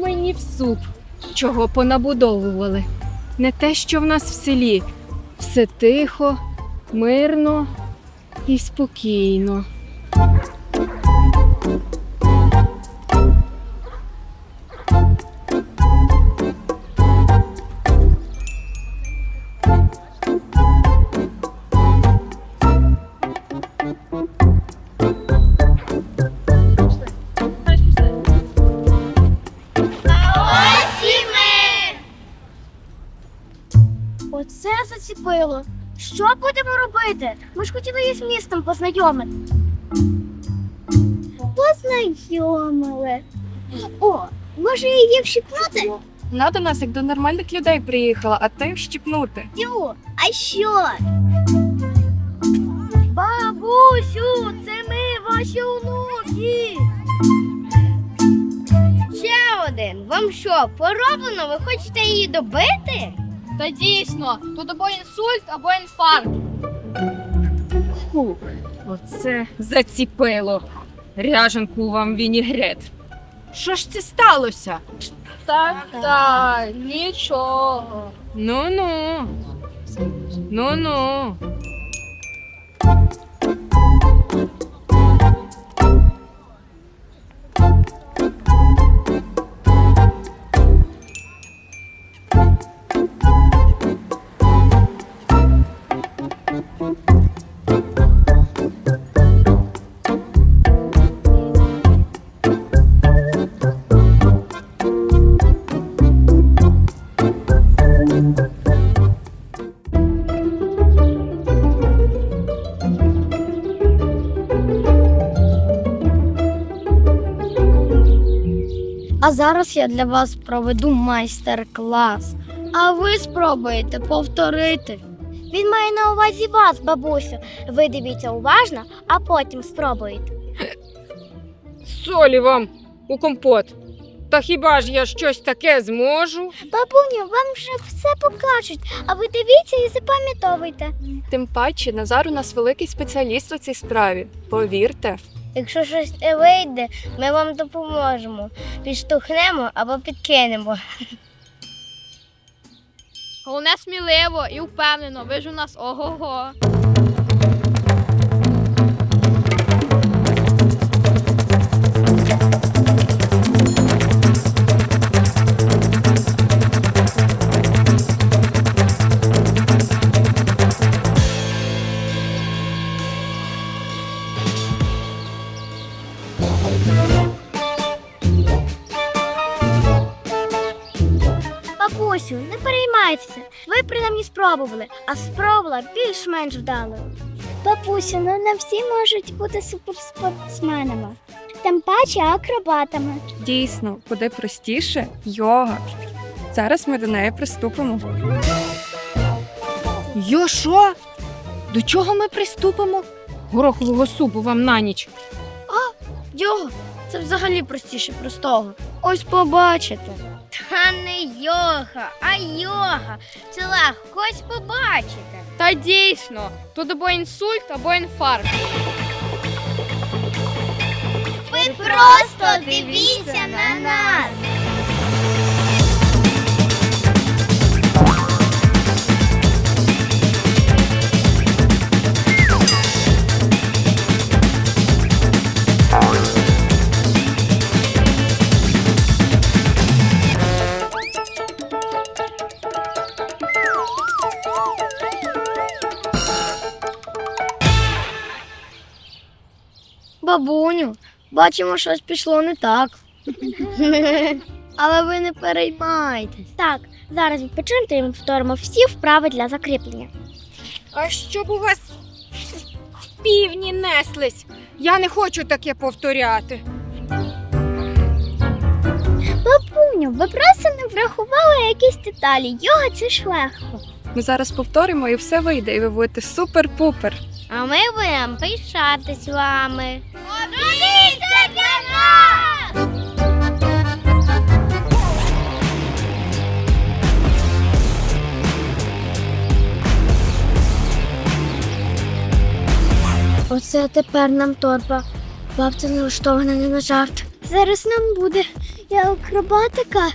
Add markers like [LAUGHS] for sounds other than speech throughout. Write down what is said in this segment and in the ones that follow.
мені в суп, чого понабудовували. Не те, що в нас в селі. Все тихо, мирно і спокійно. Оце заціпило. Що будемо робити? Ми ж хотіли її з містом познайомити. Познайомили. О, може її вщипнути? Вона до нас як до нормальних людей приїхала, а ти щіпнути. Тю, а що? Бабусю, це ми ваші онуки. Ще один. Вам що, пороблено? Ви хочете її добити? Та дійсно, тут або інсульт, або інфаркт. Фу, оце заціпило. Ряженку вам вінігрет. Що ж це сталося? Так, так, нічого. Ну-ну. Ну-ну. А зараз я для вас проведу майстер-клас. А ви спробуєте повторити. Він має на увазі вас, бабусю. Ви дивіться уважно, а потім спробуєте. Солі вам у компот. Та хіба ж я щось таке зможу? Бабуню, вам вже все покажуть, а ви дивіться і запам'ятовуйте. Тим паче Назар у нас великий спеціаліст у цій справі. Повірте. Якщо щось не вийде, ми вам допоможемо. Підштовхнемо або підкинемо. Головне сміливо і впевнено, ви ж у нас ого-го. Бабусю, не переймайтеся. Ви принаймні спробували, а спробувала більш-менш вдалою. Бабусю, ну не всі можуть бути суперспортсменами. Тим паче акробатами. Дійсно, куди простіше йога. Зараз ми до неї приступимо. Йо, що? До чого ми приступимо? Горохового супу вам на ніч. Його, це взагалі простіше простого. Ось побачите. Та не йога, а йога. Це легко ось побачите. Та дійсно, тут або інсульт, або інфаркт. Ви просто дивіться на нас. Бабуню, бачимо, щось пішло не так. [LAUGHS] Але ви не переймайтесь. Так, зараз відпочиньте і ми повторимо всі вправи для закріплення. А щоб у вас півні неслись. Я не хочу таке повторяти. Бабуню, ви просто не врахували якісь деталі. Йога це ж легко. Ми зараз повторимо і все вийде, і ви будете супер-пупер. А ми будемо пишатись вами. Подивіться для нас! Оце тепер нам торба. Бабця налаштована не на жарт. Зараз нам буде і акробатика,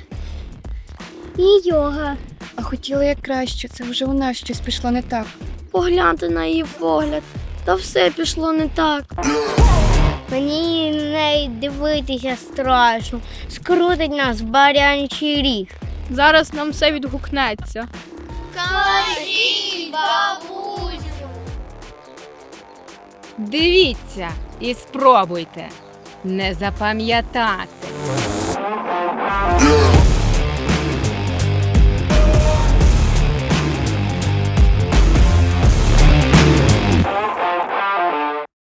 і йога. А хотіла як краще, це вже у нас щось пішло не так. Погляньте на її погляд, та все пішло не так. Мені не дивитися страшно. Скрутить нас барянчий ріг. Зараз нам все відгукнеться. Кажіть, бабусю! Дивіться і спробуйте не запам'ятати.